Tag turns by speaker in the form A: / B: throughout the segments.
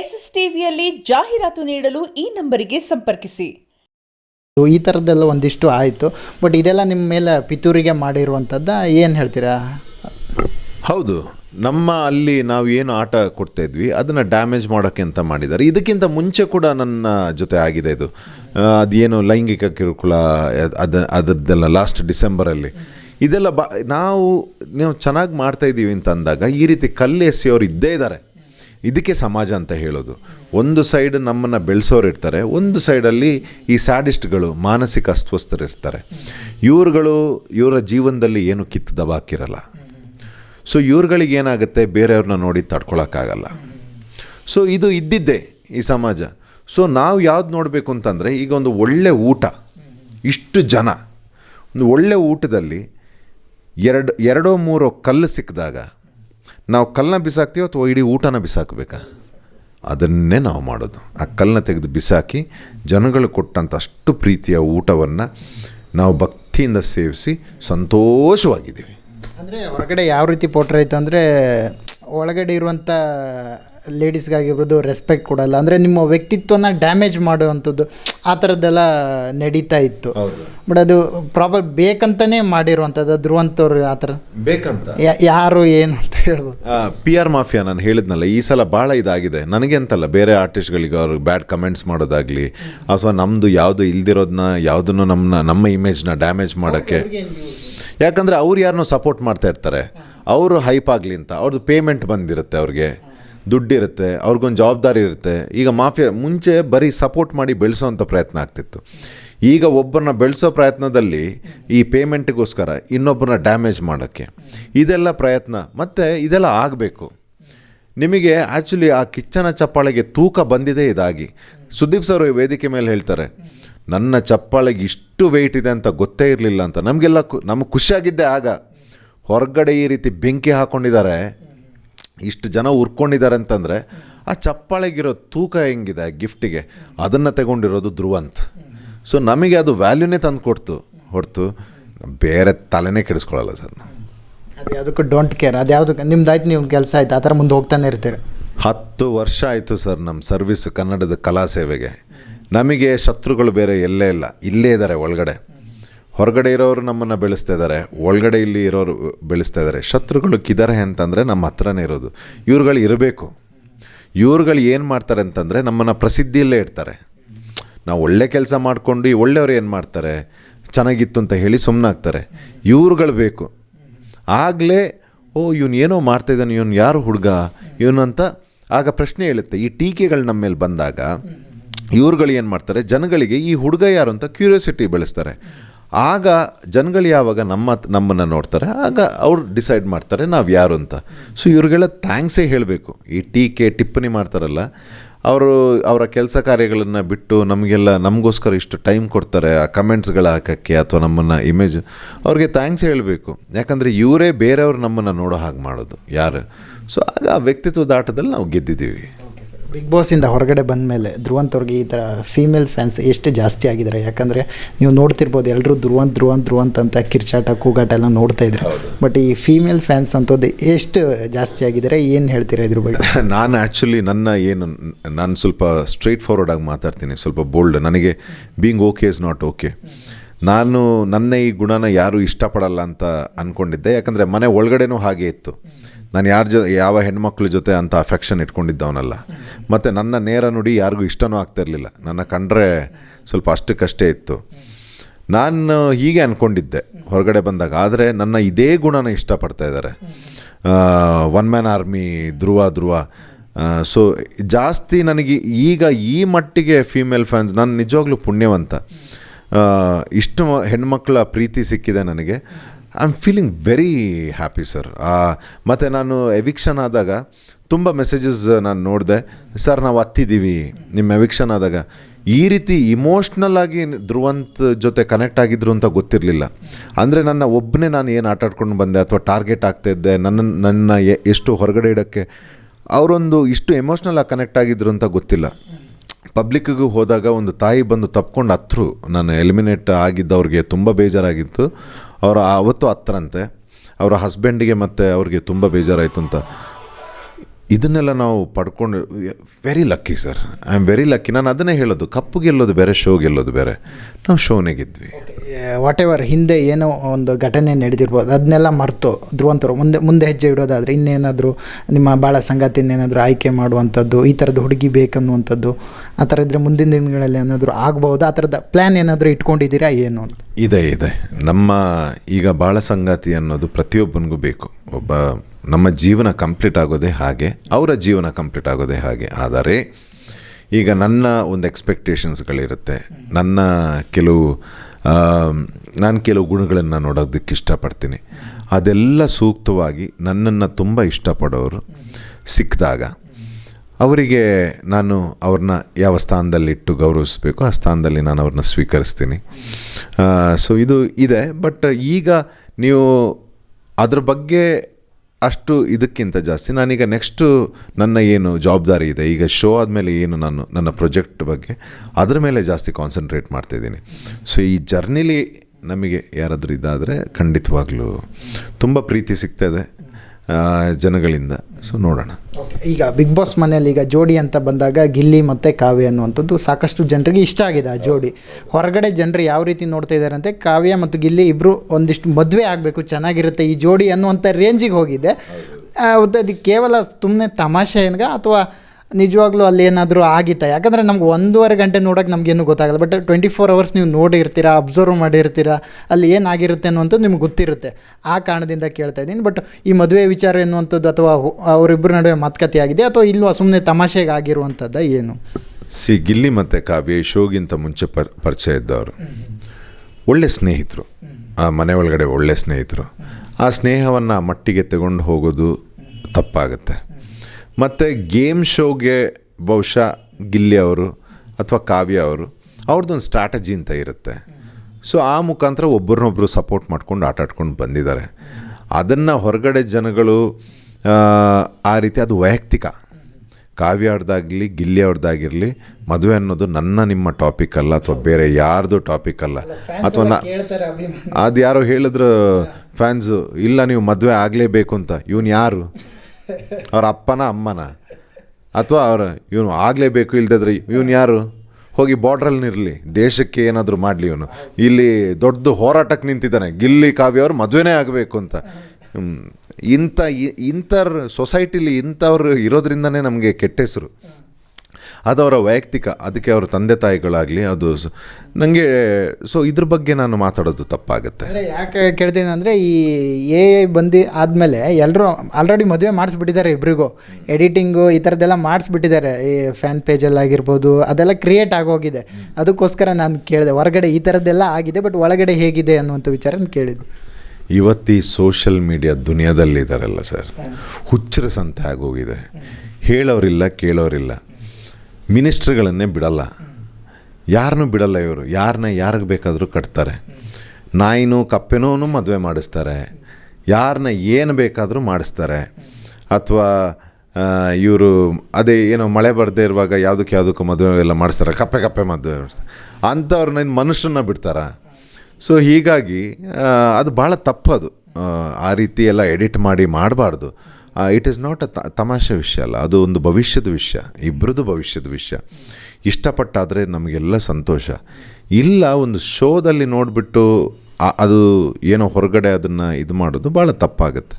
A: S S ಟಿವಿಯಲ್ಲಿ ಜಾಹೀರಾತು ನೀಡಲು ಈ ನಂಬರಿಗೆ ಸಂಪರ್ಕಿಸಿ.
B: ಈ ಥರದ್ದೆಲ್ಲ ಒಂದಿಷ್ಟು ಆಯಿತು. ಬಟ್ ಇದೆಲ್ಲ ನಿಮ್ಮ ಮೇಲೆ ಪಿತೂರಿಗೆ ಮಾಡಿರುವಂಥದ್ದು ಏನು ಹೇಳ್ತೀರಾ?
C: ಹೌದು. ನಮ್ಮ ಅಲ್ಲಿ ನಾವು ಏನು ಆಟ ಕೊಡ್ತಾ ಇದ್ವಿ ಅದನ್ನು ಡ್ಯಾಮೇಜ್ ಮಾಡೋಕ್ಕೆ ಅಂತ ಮಾಡಿದ್ದಾರೆ. ಇದಕ್ಕಿಂತ ಮುಂಚೆ ಕೂಡ ನನ್ನ ಜೊತೆ ಆಗಿದೆ ಇದು. ಅದೇನು ಲೈಂಗಿಕ ಕಿರುಕುಳ ಅದು ಅದ ಅದದ್ದೆಲ್ಲ ಲಾಸ್ಟ್ ಡಿಸೆಂಬರಲ್ಲಿ ಇದೆಲ್ಲ ಬಾ ನಾವು ನೀವು ಚೆನ್ನಾಗಿ ಮಾಡ್ತಾ ಇದ್ದೀವಿ ಅಂತ ಅಂದಾಗ ಈ ರೀತಿ ಕಲ್ಲು ಎಸೆಯೋರು ಇದ್ದೇ ಇದ್ದಾರೆ. ಇದಕ್ಕೆ ಸಮಾಜ ಅಂತ ಹೇಳೋದು. ಒಂದು ಸೈಡ್ ನಮ್ಮನ್ನು ಬೆಳೆಸೋರು ಇರ್ತಾರೆ ಒಂದು ಸೈಡಲ್ಲಿ ಈ ಸ್ಯಾಡಿಸ್ಟ್ಗಳು, ಮಾನಸಿಕ ಅಸ್ವಸ್ಥರು ಇರ್ತಾರೆ ಇವ್ರುಗಳು, ಇವರ ಜೀವನದಲ್ಲಿ ಏನು ಕಿತ್ತು ದಬಾಕಿರಲ್ಲ ಸೊ ಇವ್ರುಗಳಿಗೆ ಏನಾಗುತ್ತೆ? ಬೇರೆಯವ್ರನ್ನ ನೋಡಿ ತಡ್ಕೊಳಕ್ಕಾಗಲ್ಲ. ಸೊ ಇದು ಇದ್ದಿದ್ದೆ ಈ ಸಮಾಜ. ಸೊ ನಾವು ಯಾವ್ದು ನೋಡಬೇಕು ಅಂತಂದರೆ, ಈಗ ಒಂದು ಒಳ್ಳೆ ಊಟ, ಇಷ್ಟು ಜನ, ಒಂದು ಒಳ್ಳೆ ಊಟದಲ್ಲಿ ಎರಡು, ಎರಡೋ, ಮೂರೋ ಕಲ್ಲು ಸಿಕ್ಕಿದಾಗ ನಾವು ಕಲ್ಲನ್ನ ಬಿಸಾಕ್ತೀವಿ ಅಥವಾ ಇಡೀ ಊಟನ ಬಿಸಾಕಬೇಕಾ? ಅದನ್ನೇ ನಾವು ಮಾಡೋದು. ಆ ಕಲ್ಲನ್ನ ತೆಗೆದು ಬಿಸಾಕಿ ಜನಗಳು ಕೊಟ್ಟಂಥ ಅಷ್ಟು ಪ್ರೀತಿಯ ಊಟವನ್ನು ನಾವು ಭಕ್ತಿಯಿಂದ ಸೇವಿಸಿ ಸಂತೋಷವಾಗಿದ್ದೀವಿ.
B: ಅಂದರೆ ಹೊರಗಡೆ ಯಾವ ರೀತಿ ಪೋಟ್ರೈತು ಅಂದರೆ ಒಳಗಡೆ ಇರುವಂಥ ಲೇಡೀಸ್ಗಾಗಿರ್ಬೋದು ರೆಸ್ಪೆಕ್ಟ್ ಕೊಡಲ್ಲ. ಅಂದರೆ ನಿಮ್ಮ ವ್ಯಕ್ತಿತ್ವನ ಡ್ಯಾಮೇಜ್ ಮಾಡುವಂಥದ್ದು ಆ ಥರದ್ದೆಲ್ಲ ನಡೀತಾ ಇತ್ತು. ಬಟ್ ಅದು ಪ್ರಾಪರ್ ಬೇಕಂತಲೇ ಮಾಡಿರುವಂಥದ್ದು ಧ್ರುವಂತವ್ರು ಆ ಥರ.
C: ಬೇಕಂತ?
B: ಯಾ- ಯಾರು ಏನು ಅಂತ ಹೇಳ್ಬೋದು.
C: ಪಿ ಆರ್ ಮಾಫಿಯಾ ನಾನು ಹೇಳಿದ್ನಲ್ಲ ಈ ಸಲ ಭಾಳ ಇದಾಗಿದೆ. ನನಗೆ ಅಂತಲ್ಲ ಬೇರೆ ಆರ್ಟಿಸ್ಟ್ಗಳಿಗೆ ಅವ್ರು ಬ್ಯಾಡ್ ಕಮೆಂಟ್ಸ್ ಮಾಡೋದಾಗಲಿ ಅಥವಾ ನಮ್ಮದು ಯಾವುದು ಇಲ್ದಿರೋದನ್ನ ಯಾವುದನ್ನು ನಮ್ಮನ್ನ ನಮ್ಮ ಇಮೇಜ್ನ ಡ್ಯಾಮೇಜ್ ಮಾಡೋಕ್ಕೆ. ಯಾಕಂದರೆ ಅವ್ರು ಯಾರನ್ನೂ ಸಪೋರ್ಟ್ ಮಾಡ್ತಾ ಇರ್ತಾರೆ. ಅವರು ಹೈಪ್ ಆಗಲಿ ಅಂತ ಅವ್ರದ್ದು ಪೇಮೆಂಟ್ ಬಂದಿರುತ್ತೆ ಅವ್ರಿಗೆ. ದುಡ್ಡಿರುತ್ತೆ, ಅವ್ರಿಗೊಂದು ಜವಾಬ್ದಾರಿ ಇರುತ್ತೆ. ಈಗ ಮಾಫಿಯಾ, ಮುಂಚೆ ಬರೀ ಸಪೋರ್ಟ್ ಮಾಡಿ ಬೆಳೆಸೋವಂಥ ಪ್ರಯತ್ನ ಆಗ್ತಿತ್ತು. ಈಗ ಒಬ್ಬರನ್ನ ಬೆಳೆಸೋ ಪ್ರಯತ್ನದಲ್ಲಿ ಈ ಪೇಮೆಂಟ್ಗೋಸ್ಕರ ಇನ್ನೊಬ್ಬರನ್ನ ಡ್ಯಾಮೇಜ್ ಮಾಡೋಕ್ಕೆ. ಇದೆಲ್ಲ ಪ್ರಯತ್ನ, ಮತ್ತು ಇದೆಲ್ಲ ಆಗಬೇಕು. ನಿಮಗೆ ಆ್ಯಕ್ಚುಲಿ ಆ ಕಿಚ್ಚನ ಚಪ್ಪಾಳೆಗೆ ತೂಕ ಬಂದಿದೆ ಇದಾಗಿ. ಸುದೀಪ್ ಸರ್ ವೇದಿಕೆ ಮೇಲೆ ಹೇಳ್ತಾರೆ, ನನ್ನ ಚಪ್ಪಾಳೆಗೆ ಇಷ್ಟು ವೆಯ್ಟ್ ಇದೆ ಅಂತ ಗೊತ್ತೇ ಇರಲಿಲ್ಲ ಅಂತ. ನಮಗೆಲ್ಲ ಕು, ನಮಗೆ ಖುಷಿಯಾಗಿದ್ದೆ ಆಗ. ಹೊರಗಡೆ ಈ ರೀತಿ ಬೆಂಕಿ ಹಾಕ್ಕೊಂಡಿದ್ದಾರೆ ಇಷ್ಟು ಜನ ಉರ್ಕೊಂಡಿದ್ದಾರೆ ಅಂತಂದರೆ ಆ ಚಪ್ಪಾಳೆಗಿರೋ ತೂಕ ಹೆಂಗಿದೆ ಗಿಫ್ಟಿಗೆ? ಅದನ್ನು ತಗೊಂಡಿರೋದು ಧ್ರುವಂತ್. ಸೊ ನಮಗೆ ಅದು ವ್ಯಾಲ್ಯೂನೇ ತಂದು ಕೊಡ್ತು. ಹೊರತು ಬೇರೆ ತಲೆನೇ ಕೆಡಿಸ್ಕೊಳ್ಳಲ್ಲ ಸರ್ ನಾವು.
B: ಅದು ಯಾವುದಕ್ಕೂ ಡೋಂಟ್ ಕೇರ್ ಅದು ಯಾವುದಕ್ಕೆ ನಿಮ್ದಾಯ್ತು ನೀವು ಕೆಲಸ ಆಯ್ತು. ಆ ಥರ ಮುಂದೆ ಹೋಗ್ತಾನೆ ಇರ್ತೀರ.
C: ಹತ್ತು ವರ್ಷ ಆಯಿತು ಸರ್ ನಮ್ಮ ಸರ್ವಿಸ್ ಕನ್ನಡದ ಕಲಾ ಸೇವೆಗೆ. ನಮಗೆ ಶತ್ರುಗಳು ಬೇರೆ ಎಲ್ಲೇ ಇಲ್ಲ. ಇಲ್ಲೇ ಇದ್ದಾರೆ ಒಳಗಡೆ. ಹೊರಗಡೆ ಇರೋರು ನಮ್ಮನ್ನು ಬೆಳೆಸ್ತಾ ಇದ್ದಾರೆ ಒಳಗಡೆ ಇಲ್ಲಿ ಇರೋರು ಬೆಳೆಸ್ತಾ ಇದ್ದಾರೆ ಶತ್ರುಗಳು ಕಿದಾರೆ ಅಂತಂದರೆ ನಮ್ಮ ಹತ್ರನೇ ಇರೋದು. ಇವ್ರುಗಳು ಇರಬೇಕು. ಇವ್ರುಗಳು ಏನು ಮಾಡ್ತಾರೆ ಅಂತಂದರೆ ನಮ್ಮನ್ನು ಪ್ರಸಿದ್ಧಿಯಲ್ಲೇ ಇಡ್ತಾರೆ. ನಾವು ಒಳ್ಳೆ ಕೆಲಸ ಮಾಡಿಕೊಂಡು ಈ ಒಳ್ಳೆಯವ್ರು ಏನು ಮಾಡ್ತಾರೆ? ಚೆನ್ನಾಗಿತ್ತು ಅಂತ ಹೇಳಿ ಸುಮ್ಮನಾಗ್ತಾರೆ ಇವ್ರುಗಳು ಬೇಕು. ಆಗಲೇ, ಓ, ಇವನು ಏನೋ ಮಾಡ್ತಾಯಿದ್ದಾನೆ ಇವನು ಯಾರು ಹುಡುಗ? ಇವನಂತ ಆಗ ಪ್ರಶ್ನೆ ಹೇಳುತ್ತೆ. ಈ ಟೀಕೆಗಳು ನಮ್ಮ ಮೇಲೆ ಬಂದಾಗ ಇವ್ರುಗಳು ಏನು ಮಾಡ್ತಾರೆ? ಜನಗಳಿಗೆ ಈ ಹುಡುಗ ಯಾರು ಅಂತ ಕ್ಯೂರಿಯಾಸಿಟಿ ಬೆಳೆಸ್ತಾರೆ. ಆಗ ಜನಗಳು ಯಾವಾಗ ನಮ್ಮ ನಮ್ಮನ್ನು ನೋಡ್ತಾರೆ, ಆಗ ಅವ್ರು ಡಿಸೈಡ್ ಮಾಡ್ತಾರೆ ನಾವು ಯಾರು ಅಂತ. ಸೊ ಇವ್ರಿಗೆಲ್ಲ ಥ್ಯಾಂಕ್ಸೇ ಹೇಳಬೇಕು. ಈ ಟೀಕೆ, ಟಿಪ್ಪಣಿ ಮಾಡ್ತಾರಲ್ಲ, ಅವರು ಅವರ ಕೆಲಸ ಕಾರ್ಯಗಳನ್ನು ಬಿಟ್ಟು ನಮಗೆಲ್ಲ, ನಮಗೋಸ್ಕರ ಇಷ್ಟು ಟೈಮ್ ಕೊಡ್ತಾರೆ, ಆ ಕಮೆಂಟ್ಸ್ಗಳು ಹಾಕೋಕ್ಕೆ ಅಥವಾ ನಮ್ಮನ್ನು ಇಮೇಜ್ ಅವ್ರಿಗೆ ಥ್ಯಾಂಕ್ಸ್ ಹೇಳಬೇಕು. ಯಾಕಂದರೆ ಇವರೇ ಬೇರೆಯವ್ರು ನಮ್ಮನ್ನು ನೋಡೋ ಹಾಗೆ ಮಾಡೋದು, ಯಾರು? ಸೊ ಆಗ ಆ ವ್ಯಕ್ತಿತ್ವದ ಆಟದಲ್ಲಿ ನಾವು ಗೆದ್ದಿದ್ದೀವಿ.
B: ಬಿಗ್ ಬಾಸಿಂದ ಹೊರಗಡೆ ಬಂದ ಮೇಲೆ ಧ್ರುವಂತ್ ಅವ್ರಿಗೆ ಈ ಥರ ಫೀಮೇಲ್ ಫ್ಯಾನ್ಸ್ ಎಷ್ಟು ಜಾಸ್ತಿ ಆಗಿದ್ದಾರೆ ಯಾಕಂದರೆ ನೀವು ನೋಡ್ತಿರ್ಬೋದು ಎಲ್ಲರೂ ಧ್ರುವಂತ್ ಧ್ರುವಂತ್ ಧ್ರುವಂತ್ ಅಂತ ಕಿರ್ಚಾಟ ಕೂಗಾಟ ಎಲ್ಲ ನೋಡ್ತಾ ಇದ್ರೆ. ಬಟ್ ಈ ಫೀಮೇಲ್ ಫ್ಯಾನ್ಸ್ ಅಂತದ್ದು ಎಷ್ಟು ಜಾಸ್ತಿ ಆಗಿದ್ದಾರೆ ಏನು ಹೇಳ್ತೀರಾ ಇದ್ರ ಬಗ್ಗೆ?
C: ನಾನು ಆ್ಯಕ್ಚುಲಿ ನನ್ನ ಏನು ನಾನು ಸ್ವಲ್ಪ ಸ್ಟ್ರೈಟ್ ಫಾರ್ವರ್ಡ್ ಆಗಿ ಮಾತಾಡ್ತೀನಿ ಸ್ವಲ್ಪ ಬೋಲ್ಡ್ ನನಗೆ being okay is not okay ನಾನು ನನ್ನ ಈ ಗುಣನ ಯಾರೂ ಇಷ್ಟಪಡಲ್ಲ ಅಂತ ಅಂದ್ಕೊಂಡಿದ್ದೆ ಯಾಕಂದರೆ ಮನೆ ಒಳಗಡೆನೂ ಹಾಗೆ ಇತ್ತು. ನಾನು ಯಾರ ಜೊ, ಯಾವ ಹೆಣ್ಮಕ್ಳ ಜೊತೆ ಅಂತ ಅಫೆಕ್ಷನ್ ಇಟ್ಕೊಂಡಿದ್ದವನಲ್ಲ. ಮತ್ತು ನನ್ನ ನೇರ ನುಡಿ ಯಾರಿಗೂ ಇಷ್ಟನೂ ಆಗ್ತಿರಲಿಲ್ಲ ನನ್ನ ಕಂಡ್ರೆ ಸ್ವಲ್ಪ ಅಷ್ಟಕ್ಕಷ್ಟೇ ಇತ್ತು. ನಾನು ಹೀಗೆ ಅಂದ್ಕೊಂಡಿದ್ದೆ ಹೊರಗಡೆ ಬಂದಾಗ. ಆದರೆ ನನ್ನ ಇದೇ ಗುಣನ ಇಷ್ಟಪಡ್ತಾ ಇದ್ದಾರೆ. One man army Dhruva Dhruva. So ಜಾಸ್ತಿ ನನಗೆ ಈಗ ಈ ಮಟ್ಟಿಗೆ ಫೀಮೇಲ್ ಫ್ಯಾನ್ಸ್ ನಾನು ನಿಜವಾಗ್ಲೂ ಪುಣ್ಯವಂತ. ಇಷ್ಟು ಹೆಣ್ಮಕ್ಳ ಪ್ರೀತಿ ಸಿಕ್ಕಿದೆ ನನಗೆ. I am feeling very happy sir ಮತ್ತು ನಾನು ಎವಿಕ್ಷನ್ ಆದಾಗ ತುಂಬ ಮೆಸೇಜಸ್ ನಾನು ನೋಡಿದೆ. ಸರ್ ನಾವು ಹತ್ತಿದ್ದೀವಿ ನಿಮ್ಮ ಎವಿಕ್ಷನ್ ಆದಾಗ. ಈ ರೀತಿ ಇಮೋಷ್ನಲ್ ಆಗಿ ಧ್ರುವಂತ ಜೊತೆ ಕನೆಕ್ಟ್ ಆಗಿದ್ರು ಅಂತ ಗೊತ್ತಿರಲಿಲ್ಲ. ಅಂದರೆ ನನ್ನ ಒಬ್ಬನೇ ನಾನು ಏನು ಆಟ ಆಡ್ಕೊಂಡು ಬಂದೆ ಅಥವಾ ಟಾರ್ಗೆಟ್ ಆಗ್ತಾಯಿದ್ದೆ ನನ್ನ ನನ್ನ ಎಷ್ಟು ಹೊರಗಡೆ ಇಡೋಕ್ಕೆ, ಅವರೊಂದು ಇಷ್ಟು ಎಮೋಷ್ನಲ್ ಆಗಿ ಕನೆಕ್ಟ್ ಆಗಿದ್ರು ಅಂತ ಗೊತ್ತಿಲ್ಲ. ಪಬ್ಲಿಕ್ಕಿಗೂ ಹೋದಾಗ ಒಂದು ತಾಯಿ ಬಂದು ತಪ್ಕೊಂಡು ಹತ್ರು. ನಾನು ಎಲಿಮಿನೇಟ್ ಆಗಿದ್ದವ್ರಿಗೆ ತುಂಬ ಬೇಜಾರಾಗಿತ್ತು. ಅವರು ಆವತ್ತು ಹತ್ತರಂತೆ ಅವರ ಹಸ್ಬೆಂಡಿಗೆ ಮತ್ತು ಅವ್ರಿಗೆ ತುಂಬ ಬೇಜಾರಾಯಿತು ಅಂತ. ಇದನ್ನೆಲ್ಲ ನಾವು ಪಡ್ಕೊಂಡು very lucky sir I am very lucky ನಾನು ಅದನ್ನೇ ಹೇಳೋದು ಕಪ್ಪು ಗೆಲ್ಲೋದು ಬೇರೆ ಶೋ ಗೆಲ್ಲೋದು ಬೇರೆ. ನಾವು ಶೋನೇ ಗೆದ್ವಿ.
B: ವಾಟ್ ಎವರ್ ಹಿಂದೆ ಏನೋ ಒಂದು ಘಟನೆ ನಡೆದಿರ್ಬೋದು ಅದನ್ನೆಲ್ಲ ಮರೆತು ಧ್ರುವಂತರು ಮುಂದೆ ಮುಂದೆ ಹೆಜ್ಜೆ ಇಡೋದಾದರೆ ಇನ್ನೇನಾದರೂ ನಿಮ್ಮ ಭಾಳ ಸಂಗಾತಿನೇನಾದರೂ ಆಯ್ಕೆ ಮಾಡುವಂಥದ್ದು ಈ ಥರದ ಹುಡುಗಿ ಬೇಕನ್ನುವಂಥದ್ದು ಆ ಥರ ಇದ್ದರೆ ಮುಂದಿನ ದಿನಗಳಲ್ಲಿ ಏನಾದರೂ ಆಗ್ಬೋದು? ಆ ಥರದ ಪ್ಲ್ಯಾನ್ ಏನಾದರೂ ಇಟ್ಕೊಂಡಿದ್ದೀರಾ ಏನು ಅಂತ?
C: ಇದೆ ಇದೆ. ನಮ್ಮ ಈಗ ಬಾಳ ಸಂಗಾತಿ ಅನ್ನೋದು ಪ್ರತಿಯೊಬ್ಬನಿಗೂ ಬೇಕು. ಒಬ್ಬ ನಮ್ಮ ಜೀವನ ಕಂಪ್ಲೀಟ್ ಆಗೋದೇ ಹಾಗೆ, ಅವರ ಜೀವನ ಕಂಪ್ಲೀಟ್ ಆಗೋದೇ ಹಾಗೆ. ಆದರೆ, ಈಗ ನನ್ನ ಒಂದು ಎಕ್ಸ್ಪೆಕ್ಟೇಷನ್ಸ್ಗಳಿರುತ್ತೆ ನನ್ನ ಕೆಲವು ನಾನು ಕೆಲವು ಗುಣಗಳನ್ನು ನೋಡೋದಕ್ಕೆ ಇಷ್ಟಪಡ್ತೀನಿ. ಅದೆಲ್ಲ ಸೂಕ್ತವಾಗಿ ನನ್ನನ್ನು ತುಂಬ ಇಷ್ಟಪಡೋರು ಸಿಕ್ಕಿದಾಗ, ಅವರಿಗೆ ನಾನು ಅವ್ರನ್ನ ಯಾವ ಸ್ಥಾನದಲ್ಲಿಟ್ಟು ಗೌರವಿಸಬೇಕು ಆ ಸ್ಥಾನದಲ್ಲಿ ನಾನು ಅವ್ರನ್ನ ಸ್ವೀಕರಿಸ್ತೀನಿ. ಸೊ ಇದು ಇದೆ. ಬಟ್ ಈಗ ನೀವು ಅದ್ರ ಬಗ್ಗೆ ಅಷ್ಟು ಇದಕ್ಕಿಂತ ಜಾಸ್ತಿ. ನಾನೀಗ ನೆಕ್ಸ್ಟು ನನ್ನ ಏನು ಜವಾಬ್ದಾರಿ ಇದೆ, ಈಗ ಶೋ ಆದಮೇಲೆ ಏನು ನಾನು ನನ್ನ ಪ್ರೊಜೆಕ್ಟ್ ಬಗ್ಗೆ, ಅದ್ರ ಮೇಲೆ ಜಾಸ್ತಿ ಕಾನ್ಸಂಟ್ರೇಟ್ ಮಾಡ್ತಾಯಿದ್ದೀನಿ ಸೊ ಈ ಜರ್ನಿಲಿ ನಮಗೆ ಯಾರಾದರೂ ಇದಾದರೆ ಖಂಡಿತವಾಗ್ಲೂ ತುಂಬ ಪ್ರೀತಿ ಸಿಗ್ತದೆ ಜನಗಳಿಂದ. ಸೊ ನೋಡೋಣ.
B: ಈಗ ಬಿಗ್ ಬಾಸ್ ಮನೆಯಲ್ಲಿ ಈಗ ಜೋಡಿ ಅಂತ ಬಂದಾಗ ಗಿಲ್ಲಿ ಮತ್ತು ಕಾವ್ಯ ಅನ್ನುವಂಥದ್ದು ಸಾಕಷ್ಟು ಜನರಿಗೆ ಇಷ್ಟ ಆಗಿದೆ ಆ ಜೋಡಿ. ಹೊರಗಡೆ ಜನರು ಯಾವ ರೀತಿ ನೋಡ್ತಾ ಇದ್ದಾರೆ ಅಂತ ಕಾವ್ಯ ಮತ್ತು ಗಿಲ್ಲಿ ಇಬ್ಬರು ಒಂದಿಷ್ಟು ಮದುವೆ ಆಗಬೇಕು, ಚೆನ್ನಾಗಿರುತ್ತೆ ಈ ಜೋಡಿ ಅನ್ನುವಂಥ ರೇಂಜಿಗೆ ಹೋಗಿದೆ. ಅದು ಕೇವಲ ಸುಮ್ಮನೆ ತಮಾಷೆ ಏನ್ಗ ಅಥವಾ ನಿಜವಾಗ್ಲೂ ಅಲ್ಲಿ ಏನಾದರೂ ಆಗಿತ್ತಾ? ಯಾಕಂದರೆ ನಮ್ಗೆ ಒಂದೂವರೆ ಗಂಟೆ ನೋಡೋಕೆ ನಮಗೇನು ಗೊತ್ತಾಗಲ್ಲ ಬಟ್ ಟ್ವೆಂಟಿ ಫೋರ್ ಅವರ್ಸ್ ನೀವು ನೋಡಿರ್ತೀರ ಅಬ್ಸರ್ವ್ ಮಾಡಿರ್ತೀರಾ, ಅಲ್ಲಿ ಏನಾಗಿರುತ್ತೆ ಅನ್ನುವಂಥದ್ದು ನಿಮ್ಗೆ ಗೊತ್ತಿರುತ್ತೆ. ಆ ಕಾರಣದಿಂದ ಕೇಳ್ತಾ ಇದ್ದೀನಿ. ಬಟ್ ಈ ಮದುವೆ ವಿಚಾರ ಎನ್ನುವಂಥದ್ದು ಅಥವಾ ಅವರಿಬ್ಬರ ನಡುವೆ ಮಾತುಕತೆ ಆಗಿದೆ ಅಥವಾ ಇಲ್ಲೂ ಸುಮ್ಮನೆ ತಮಾಷೆಗೆ ಆಗಿರುವಂಥದ್ದು ಏನು?
C: ಸಿ, ಗಿಲ್ಲಿ ಮತ್ತು ಕಾವ್ಯ ಶೋಗಿಂತ ಮುಂಚೆ ಪರ್, ಪರಿಚಯ ಇದ್ದವರು. ಒಳ್ಳೆ ಸ್ನೇಹಿತರು. ಆ ಮನೆ ಒಳಗಡೆ ಒಳ್ಳೆ ಸ್ನೇಹಿತರು. ಆ ಸ್ನೇಹವನ್ನು ಮಟ್ಟಿಗೆ ತಗೊಂಡು ಹೋಗೋದು ತಪ್ಪಾಗುತ್ತೆ. ಮತ್ತು ಗೇಮ್ ಶೋಗೆ ಬಹುಶಃ ಗಿಲ್ಲಿ ಅವರು ಅಥವಾ ಕಾವ್ಯ ಅವರು ಅವ್ರದ್ದೊಂದು ಸ್ಟ್ರಾಟಜಿ ಅಂತ ಇರುತ್ತೆ. ಸೊ ಆ ಮುಖಾಂತರ ಒಬ್ಬರನ್ನೊಬ್ಬರು ಸಪೋರ್ಟ್ ಮಾಡ್ಕೊಂಡು ಆಟ ಆಡ್ಕೊಂಡು ಬಂದಿದ್ದಾರೆ. ಅದನ್ನು ಹೊರಗಡೆ ಜನಗಳು ಆ, ಆ ರೀತಿ ಅದು ವೈಯಕ್ತಿಕ. ಕಾವ್ಯ ಅವ್ರದ್ದಾಗಲಿ ಗಿಲ್ಲಿ ಅವ್ರದ್ದಾಗಿರಲಿ ಮದುವೆ ಅನ್ನೋದು ನನ್ನ ನಿಮ್ಮ ಟಾಪಿಕ್ ಅಲ್ಲ ಅಥವಾ ಬೇರೆ ಯಾರ್ದು ಟಾಪಿಕ್ ಅಲ್ಲ. ಅಥವಾ ನಾ ಅದು ಯಾರೋ ಹೇಳಿದ್ರು ಫ್ಯಾನ್ಸು ಇಲ್ಲ ನೀವು ಮದುವೆ ಆಗಲೇಬೇಕು ಅಂತ. ಇವನು ಯಾರು? ಅವ್ರ ಅಪ್ಪನ, ಅಮ್ಮನ. ಅಥವಾ ಅವ್ರ ಇವನು ಆಗಲೇಬೇಕು ಇಲ್ದಿದ್ರೆ ಇವನು ಯಾರು? ಹೋಗಿ ಬಾರ್ಡ್ರಲ್ಲಿ ನಿರಲಿ ದೇಶಕ್ಕೆ ಏನಾದರೂ ಮಾಡಲಿ ಇವನು. ಇಲ್ಲಿ ದೊಡ್ಡ ಹೋರಾಟಕ್ಕೆ ನಿಂತಿದ್ದಾನೆ. ಗಿಲ್ಲಿ, ಕಾವ್ಯ ಅವ್ರು ಮದುವೆನೇ ಆಗಬೇಕು ಅಂತ. ಇಂಥ, ಇಂಥವ್ರ ಸೊಸೈಟಿಲಿ ಇಂಥವ್ರು ಇರೋದ್ರಿಂದನೇ ನಮಗೆ ಕೆಟ್ಟ ಹೆಸರು. ಅದು ಅವರ ವೈಯಕ್ತಿಕ ಅದಕ್ಕೆ ಅವರ ತಂದೆ ತಾಯಿಗಳಾಗಲಿ ಅದು ನನಗೆ ಸೊ ಇದ್ರ ಬಗ್ಗೆ ನಾನು ಮಾತಾಡೋದು ತಪ್ಪಾಗುತ್ತೆ.
B: ಯಾಕೆ ಕೇಳ್ತೀನಿ ಅಂದರೆ ಈ ಎ ಬಂದು ಆದಮೇಲೆ ಎಲ್ಲರೂ ಆಲ್ರೆಡಿ ಮದುವೆ ಮಾಡಿಸ್ಬಿಟ್ಟಿದ್ದಾರೆ ಇಬ್ರಿಗೂ. ಎಡಿಟಿಂಗು ಈ ಥರದ್ದೆಲ್ಲ ಮಾಡಿಸ್ಬಿಟ್ಟಿದ್ದಾರೆ. ಈ ಫ್ಯಾನ್ ಪೇಜಲ್ಲಾಗಿರ್ಬೋದು ಅದೆಲ್ಲ ಕ್ರಿಯೇಟ್ ಆಗೋಗಿದೆ. ಅದಕ್ಕೋಸ್ಕರ ನಾನು ಕೇಳಿದೆ ಹೊರಗಡೆ ಈ ಥರದ್ದೆಲ್ಲ ಆಗಿದೆ ಬಟ್ ಒಳಗಡೆ ಹೇಗಿದೆ ಅನ್ನುವಂಥ ವಿಚಾರ ಕೇಳಿದ್ದು.
C: ಇವತ್ತು ಈ ಸೋಷಿಯಲ್ ಮೀಡಿಯಾ ದುನಿಯಾದಲ್ಲಿದ್ದಾರಲ್ಲ ಸರ್ ಹುಚ್ಚರ ಸಂತೆ ಆಗೋಗಿದೆ. ಹೇಳೋರಿಲ್ಲ ಕೇಳೋರಿಲ್ಲ. ಮಿನಿಸ್ಟ್ರುಗಳನ್ನೇ ಬಿಡಲ್ಲ. ಯಾರನ್ನೂ ಬಿಡಲ್ಲ ಇವರು. ಯಾರನ್ನ ಯಾರಿಗೆ ಬೇಕಾದರೂ ಕಟ್ತಾರೆ. ನಾಯಿನೂ ಕಪ್ಪೆನೂ ಮದುವೆ ಮಾಡಿಸ್ತಾರೆ. ಯಾರನ್ನ ಏನು ಬೇಕಾದರೂ ಮಾಡಿಸ್ತಾರೆ. ಅಥವಾ ಇವರು ಅದೇ ಏನೋ ಮಳೆ ಬರದೇ ಇರುವಾಗ ಯಾವುದಕ್ಕೆ ಯಾವುದಕ್ಕೂ ಮದುವೆ ಎಲ್ಲ ಮಾಡಿಸ್ತಾರೆ. ಕಪ್ಪೆ ಕಪ್ಪೆ ಮದುವೆ ಮಾಡಿಸ್ತಾರೆ. ಅಂಥವ್ರನ್ನ ಮನುಷ್ಯರನ್ನ ಬಿಡ್ತಾರ? ಸೊ, ಹೀಗಾಗಿ ಅದು ಭಾಳ ತಪ್ಪದು. ಆ ರೀತಿ ಎಲ್ಲ ಎಡಿಟ್ ಮಾಡಿ ಮಾಡಬಾರ್ದು. ಇಟ್ ಈಸ್ ನಾಟ್ ಅ ತಮಾಷೆ ವಿಷಯ ಅಲ್ಲ, ಅದು ಒಂದು ಭವಿಷ್ಯದ ವಿಷಯ ಇಬ್ಬರದ್ದು ಭವಿಷ್ಯದ ವಿಷಯ. ಇಷ್ಟಪಟ್ಟಾದರೆ ನಮಗೆಲ್ಲ ಸಂತೋಷ. ಇಲ್ಲ, ಒಂದು ಶೋದಲ್ಲಿ ನೋಡಿಬಿಟ್ಟು ಅದು ಏನೋ ಹೊರಗಡೆ ಅದನ್ನು ಇದು ಮಾಡೋದು ಭಾಳ ತಪ್ಪಾಗುತ್ತೆ.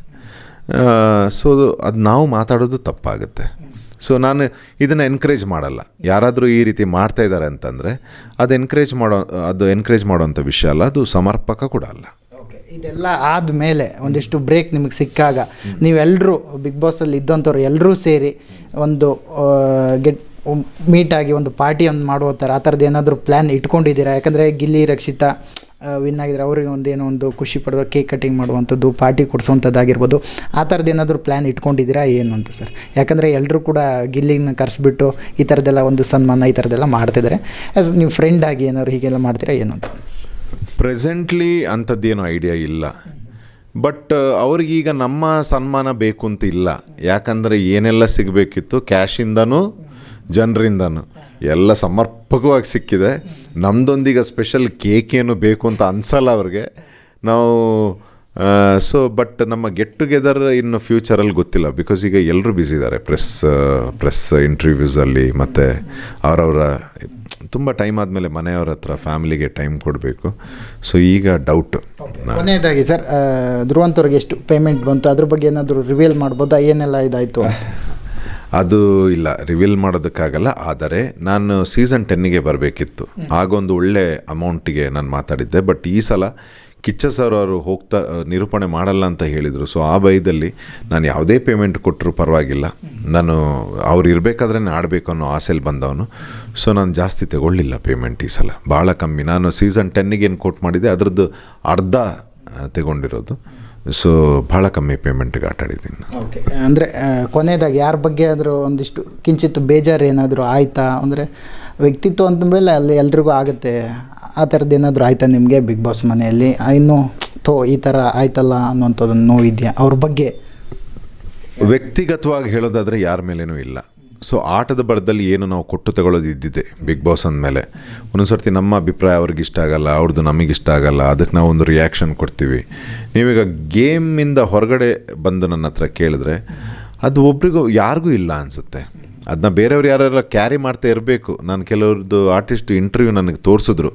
C: ಸೊ ಅದು ನಾವು ಮಾತಾಡೋದು ತಪ್ಪಾಗುತ್ತೆ. ಸೊ ನಾನು ಇದನ್ನು ಎನ್ಕರೇಜ್ ಮಾಡಲ್ಲ. ಯಾರಾದರೂ ಈ ರೀತಿ ಮಾಡ್ತಾ ಇದ್ದಾರೆ ಅಂತಂದರೆ, ಅದು ಎನ್ಕರೇಜ್ ಮಾಡೋ, ಅದು ಎನ್ಕರೇಜ್ ಮಾಡೋವಂಥ ವಿಷಯ ಅಲ್ಲ, ಅದು ಸಮರ್ಪಕ ಕೂಡ ಅಲ್ಲ.
B: ಇದೆಲ್ಲ ಆದ ಮೇಲೆ ಒಂದಿಷ್ಟು ಬ್ರೇಕ್ ನಿಮಗೆ ಸಿಕ್ಕಾಗ ನೀವೆಲ್ಲರೂ ಬಿಗ್ ಬಾಸಲ್ಲಿ ಇದ್ದಂಥವ್ರು ಎಲ್ಲರೂ ಸೇರಿ ಒಂದು ಗೆಟ್ ಮೀಟಾಗಿ ಒಂದು ಪಾರ್ಟಿ ಒಂದು ಮಾಡುವ ಥರ ಆ ಥರದ್ದು ಏನಾದರೂ ಪ್ಲ್ಯಾನ್ ಇಟ್ಕೊಂಡಿದ್ದೀರಾ? ಯಾಕಂದರೆ ಗಿಲ್ಲಿ, ರಕ್ಷಿತಾ ವಿನ್ ಆಗಿದ್ರೆ ಅವ್ರಿಗೆ ಒಂದು ಏನೋ ಒಂದು ಖುಷಿ ಪಡುವ ಕೇಕ್ ಕಟಿಂಗ್ ಮಾಡುವಂಥದ್ದು ಪಾರ್ಟಿ ಕೊಡಿಸೋವಂಥದ್ದಾಗಿರ್ಬೋದು. ಆ ಥರದ್ದು ಏನಾದರೂ ಪ್ಲ್ಯಾನ್ ಇಟ್ಕೊಂಡಿದ್ದೀರಾ ಏನು ಅಂತ ಸರ್ ಯಾಕಂದರೆ ಎಲ್ಲರೂ ಕೂಡ ಗಿಲ್ಲಿನ ಕರೆಸ್ಬಿಟ್ಟು ಈ ಥರದ್ದೆಲ್ಲ ಒಂದು ಸನ್ಮಾನ, ಈ ಥರದ್ದೆಲ್ಲ ಮಾಡ್ತಿದ್ದಾರೆ ಆ್ಯಸ್ ನೀವು ಫ್ರೆಂಡ್ ಆಗಿ ಏನಾದ್ರು ಹೀಗೆಲ್ಲ ಮಾಡ್ತೀರಾ ಏನು ಅಂತ?
C: ಪ್ರೆಸೆಂಟ್ಲಿ ಅಂಥದ್ದೇನು ಐಡಿಯಾ ಇಲ್ಲ. ಬಟ್ ಅವ್ರಿಗೀಗ ನಮ್ಮ ಸನ್ಮಾನ ಬೇಕು ಅಂತ ಇಲ್ಲ ಯಾಕಂದರೆ ಏನೆಲ್ಲ ಸಿಗಬೇಕಿತ್ತು? ಕ್ಯಾಶಿಂದನೂ ಜನರಿಂದನೂ. ಎಲ್ಲ ಸಮರ್ಪಕವಾಗಿ ಸಿಕ್ಕಿದೆ. ನಮ್ಮದೊಂದೀಗ ಸ್ಪೆಷಲ್ ಕೇಕ್ ಏನು ಬೇಕು ಅಂತ ಅನ್ಸಲ್ಲ ಅವ್ರಿಗೆ. ನಾವು ಸೊ ಬಟ್ ನಮ್ಮ ಗೆಟ್ ಟುಗೆದರ್ ಇನ್ನು ಫ್ಯೂಚರಲ್ಲಿ ಗೊತ್ತಿಲ್ಲ. ಬಿಕಾಸ್ ಈಗ ಎಲ್ಲರೂ ಬ್ಯುಸಿ ಇದ್ದಾರೆ. ಪ್ರೆಸ್ ಪ್ರೆಸ್ ಇಂಟರ್ವ್ಯೂಸಲ್ಲಿ ಮತ್ತು ಅವರವರ ತುಂಬ ಟೈಮ್ ಆದಮೇಲೆ ಮನೆಯವ್ರ ಹತ್ರ ಫ್ಯಾಮಿಲಿಗೆ ಟೈಮ್ ಕೊಡಬೇಕು. ಸೊ ಈಗ ಡೌಟ್
B: ಕೊನೆಯದಾಗಿ ಸರ್ ಧ್ರುವಂತವ್ರಿಗೆ ಎಷ್ಟು ಪೇಮೆಂಟ್ ಬಂತು? ಅದ್ರ ಬಗ್ಗೆ ಏನಾದರೂ ರಿವೀಲ್ ಮಾಡ್ಬೋದಾ? ಏನೆಲ್ಲ ಇದಾಯಿತು
C: ಅದು ಇಲ್ಲ ರಿವೀಲ್ ಮಾಡೋದಕ್ಕಾಗಲ್ಲ. ಆದರೆ ನಾನು ಸೀಸನ್ ಟೆನ್ನಿಗೆ ಬರಬೇಕಿತ್ತು. ಆಗೊಂದು ಒಳ್ಳೆ ಅಮೌಂಟಿಗೆ ನಾನು ಮಾತಾಡಿದ್ದೆ. ಬಟ್ ಈ ಸಲ ಕಿಚ್ಚ ಸರ್ ಅವರು ಹೋಗ್ತಾ ನಿರೂಪಣೆ ಮಾಡಲ್ಲ ಅಂತ ಹೇಳಿದರು. ಸೊ ಆ ಭಯದಲ್ಲಿ ನಾನು ಯಾವುದೇ ಪೇಮೆಂಟ್ ಕೊಟ್ಟರು ಪರವಾಗಿಲ್ಲ. ನಾನು ಅವ್ರು ಇರಬೇಕಾದ್ರೆ ಆಡಬೇಕು ಅನ್ನೋ ಆಸೆಲಿ ಬಂದವನು. ಸೊ ನಾನು ಜಾಸ್ತಿ ತಗೊಳ್ಳಿಲ್ಲ ಪೇಮೆಂಟ್ ಈ ಸಲ. ಭಾಳ ಕಮ್ಮಿ. ನಾನು ಸೀಸನ್ ಟೆನ್ನಿಗೆ ಏನು ಕೋಟ್ ಮಾಡಿದ್ದೆ, ಅದರದ್ದು ಅರ್ಧ ತಗೊಂಡಿರೋದು. ಸೊ ಭಾಳ ಕಮ್ಮಿ ಪೇಮೆಂಟ್ಗೆ ಆಟ ಆಡಿದ್ದೀನಿ.
B: ಓಕೆ ಅಂದರೆ ಕೊನೆಯದಾಗಿ ಯಾರ ಬಗ್ಗೆ ಆದರೂ ಒಂದಿಷ್ಟು ಕಿಂಚಿತ್ತು ಬೇಜಾರು ಏನಾದರೂ ಆಯಿತಾ? ಅಂದರೆ, ವ್ಯಕ್ತಿತ್ವ ಅಂದಮೇಲೆ ಅಲ್ಲಿ ಎಲ್ರಿಗೂ ಆಗುತ್ತೆ. ಆ ಥರದ್ದು ಏನಾದರೂ ಆಯಿತಾ ನಿಮಗೆ ಬಿಗ್ ಬಾಸ್ ಮನೆಯಲ್ಲಿ? ಇನ್ನು, ಥೋ, ಈ ಥರ ಆಯ್ತಲ್ಲ ಅನ್ನೋಂಥದ್ದು ನೋವಿದೆಯಾ? ಅವ್ರ ಬಗ್ಗೆ
C: ವ್ಯಕ್ತಿಗತವಾಗಿ ಹೇಳೋದಾದರೆ ಯಾರ ಮೇಲೇನೂ ಇಲ್ಲ. ಸೊ ಆಟದ ಬರದಲ್ಲಿ ಏನು ನಾವು ಕೊಟ್ಟು ತಗೊಳ್ಳೋದು ಇದ್ದಿದೆ ಬಿಗ್ ಬಾಸ್ ಅಂದಮೇಲೆ. ಒಂದೊಂದು ಸರ್ತಿ ನಮ್ಮ ಅಭಿಪ್ರಾಯ ಅವ್ರಿಗೆ ಇಷ್ಟ ಆಗಲ್ಲ ಅವ್ರದ್ದು ನಮಗೆ ಇಷ್ಟ ಆಗಲ್ಲ, ಅದಕ್ಕೆ ನಾವು ಒಂದು ರಿಯಾಕ್ಷನ್ ಕೊಡ್ತೀವಿ. ನೀವೀಗ ಗೇಮಿಂದ ಹೊರಗಡೆ ಬಂದು ನನ್ನ ಹತ್ರ ಕೇಳಿದ್ರೆ, ಅದು ಒಬ್ರಿಗೂ, ಯಾರಿಗೂ ಇಲ್ಲ ಅನಿಸುತ್ತೆ. ಅದನ್ನ ಬೇರೆಯವ್ರು ಯಾರೆಲ್ಲ ಕ್ಯಾರಿ ಮಾಡ್ತಾ ಇರಬೇಕು. ನಾನು ಕೆಲವ್ರದ್ದು ಆರ್ಟಿಸ್ಟ್ ಇಂಟರ್ವ್ಯೂ ನನಗೆ ತೋರಿಸಿದ್ರು.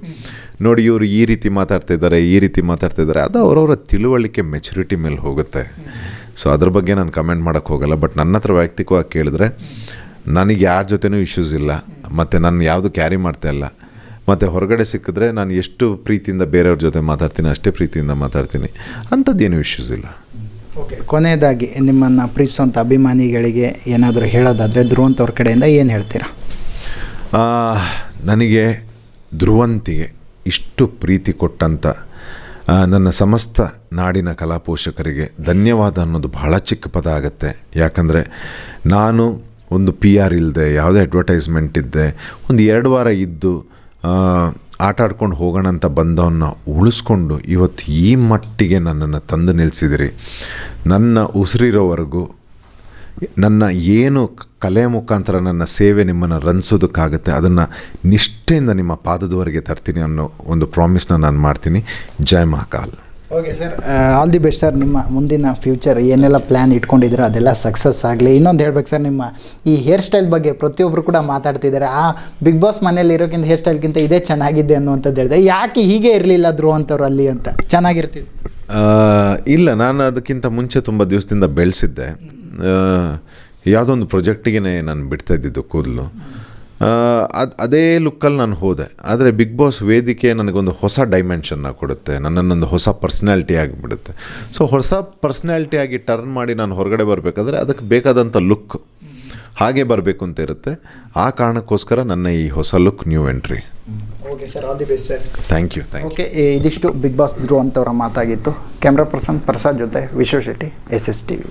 C: ನೋಡಿ, ಇವರು ಈ ರೀತಿ ಮಾತಾಡ್ತಾ ಇದ್ದಾರೆ, ಈ ರೀತಿ ಮಾತಾಡ್ತಾ ಇದ್ದಾರೆ. ಅದು ಅವರವರ ತಿಳುವಳಿಕೆ ಮೆಚುರಿಟಿ ಮೇಲೆ ಹೋಗುತ್ತೆ. ಸೊ ಅದ್ರ ಬಗ್ಗೆ ನಾನು ಕಮೆಂಟ್ ಮಾಡೋಕ್ಕೆ ಹೋಗಲ್ಲ ಬಟ್ ನನ್ನ ಹತ್ರ ವೈಯಕ್ತಿಕವಾಗಿ ಕೇಳಿದ್ರೆ ನನಗೆ ಯಾರ ಜೊತೆನೂ ಇಶ್ಯೂಸ್ ಇಲ್ಲ ಮತ್ತು ನಾನು ಯಾವುದು ಕ್ಯಾರಿ ಮಾಡ್ತಾ ಇಲ್ಲ. ಮತ್ತು ಹೊರಗಡೆ ಸಿಕ್ಕಿದ್ರೆ ನಾನು ಎಷ್ಟು ಪ್ರೀತಿಯಿಂದ ಬೇರೆಯವ್ರ ಜೊತೆ ಮಾತಾಡ್ತೀನಿ ಅಷ್ಟೇ ಪ್ರೀತಿಯಿಂದ ಮಾತಾಡ್ತೀನಿ. ಅಂಥದ್ದೇನು ಇಶ್ಯೂಸ್ ಇಲ್ಲ.
B: ಓಕೆ ಕೊನೆಯದಾಗಿ ನಿಮ್ಮನ್ನು ಪ್ರೀತಿಸುವಂಥ ಅಭಿಮಾನಿಗಳಿಗೆ ಏನಾದರೂ ಹೇಳೋದಾದರೆ ಧ್ರುವಂತವ್ರ ಕಡೆಯಿಂದ ಏನು ಹೇಳ್ತೀರಾ?
C: ನನಗೆ ಧ್ರುವಂತಿಗೆ ಇಷ್ಟು ಪ್ರೀತಿ ಕೊಟ್ಟಂಥ ನನ್ನ ಸಮಸ್ತ ನಾಡಿನ ಕಲಾಪೋಷಕರಿಗೆ ಧನ್ಯವಾದ ಅನ್ನೋದು ಬಹಳ ಚಿಕ್ಕ ಪದ ಆಗುತ್ತೆ. ಯಾಕಂದರೆ ನಾನು ಒಂದು ಪಿ ಆರ್ ಇಲ್ಲದೆ ಯಾವುದೇ ಅಡ್ವರ್ಟೈಸ್ಮೆಂಟ್ ಇದ್ದೆ, ಒಂದು ಎರಡು ವಾರ ಇದ್ದು ಆಟ ಆಡ್ಕೊಂಡು ಹೋಗೋಣ ಅಂತ ಬಂದವನ್ನ ಉಳಿಸ್ಕೊಂಡು ಇವತ್ತು ಈ ಮಟ್ಟಿಗೆ ನನ್ನನ್ನು ತಂದು ನಿಲ್ಲಿಸಿದಿರಿ ನನ್ನ ಉಸಿರಿರೋವರೆಗೂ ನನ್ನ ಏನು ಕಲೆ ಮುಖಾಂತರ ನನ್ನ ಸೇವೆ ನಿಮ್ಮನ್ನು ರನ್ಸೋದಕ್ಕಾಗುತ್ತೆ ಅದನ್ನು ನಿಷ್ಠೆಯಿಂದ ನಿಮ್ಮ ಪಾದದವರೆಗೆ ತರ್ತೀನಿ ಅನ್ನೋ ಒಂದು ಪ್ರಾಮಿಸ್ನ ನಾನು ಮಾಡ್ತೀನಿ. ಜಯ Mahakal.
B: Okay sir all the best sir ನಿಮ್ಮ ಮುಂದಿನ ಫ್ಯೂಚರ್ ಏನೆಲ್ಲ ಪ್ಲ್ಯಾನ್ ಇಟ್ಕೊಂಡಿದ್ದೀರೋ ಅದೆಲ್ಲ ಸಕ್ಸಸ್ ಆಗಲಿ. ಇನ್ನೊಂದು ಹೇಳ್ಬೇಕು ಸರ್ ನಿಮ್ಮ ಈ ಹೇರ್ ಸ್ಟೈಲ್ ಬಗ್ಗೆ ಪ್ರತಿಯೊಬ್ಬರು ಕೂಡ ಮಾತಾಡ್ತಿದ್ದಾರೆ. ಆ ಬಿಗ್ ಬಾಸ್ ಮನೇಲಿ ಇರೋಕ್ಕಿಂತ ಹೇರ್ ಸ್ಟೈಲ್ಗಿಂತ ಇದೇ ಚೆನ್ನಾಗಿದೆ ಅನ್ನುವಂಥದ್ದು ಹೇಳಿದೆ ಯಾಕೆ ಹೀಗೆ ಇರಲಿಲ್ಲ ಧ್ರುವಂಥವ್ರು ಅಲ್ಲಿ ಅಂತ? ಚೆನ್ನಾಗಿರ್ತಿತ್ತು.
C: ಇಲ್ಲ ನಾನು ಅದಕ್ಕಿಂತ ಮುಂಚೆ ತುಂಬ ದಿವಸದಿಂದ ಬೆಳೆಸಿದ್ದೆ. ಯಾವುದೋ ಒಂದು ಪ್ರಾಜೆಕ್ಟಿಗೆ ನಾನು ಬಿಡ್ತಾ ಇದ್ದಿದ್ದು ಕೂದಲು. ಅದು ಅದೇ ಲುಕ್ಕಲ್ಲಿ ನಾನು ಹೋದೆ. ಆದರೆ ಬಿಗ್ ಬಾಸ್ ವೇದಿಕೆ ನನಗೊಂದು ಹೊಸ ಡೈಮೆನ್ಷನ್ನ ಕೊಡುತ್ತೆ. ನನ್ನನ್ನೊಂದು ಹೊಸ ಪರ್ಸ್ನಾಲಿಟಿ ಆಗಿಬಿಡುತ್ತೆ. ಸೊ ಹೊಸ ಪರ್ಸ್ನಾಲಿಟಿ ಆಗಿ ಟರ್ನ್ ಮಾಡಿ ನಾನು ಹೊರಗಡೆ ಬರಬೇಕಾದ್ರೆ ಅದಕ್ಕೆ ಬೇಕಾದಂಥ ಲುಕ್ ಹಾಗೆ ಬರಬೇಕು ಅಂತ ಇರುತ್ತೆ. ಆ ಕಾರಣಕ್ಕೋಸ್ಕರ ನನ್ನ ಈ ಹೊಸ look new entry
B: okay sir all the best sir
C: thank you thank you
B: okay ಇದಿಷ್ಟು ಬಿಗ್ ಬಾಸ್ ಧ್ರುವಂಥವ್ರ ಮಾತಾಗಿತ್ತು. ಕ್ಯಾಮ್ರಾ ಪರ್ಸನ್ ಪ್ರಸಾದ್ ಜೊತೆ Vishwa Shetty S S T V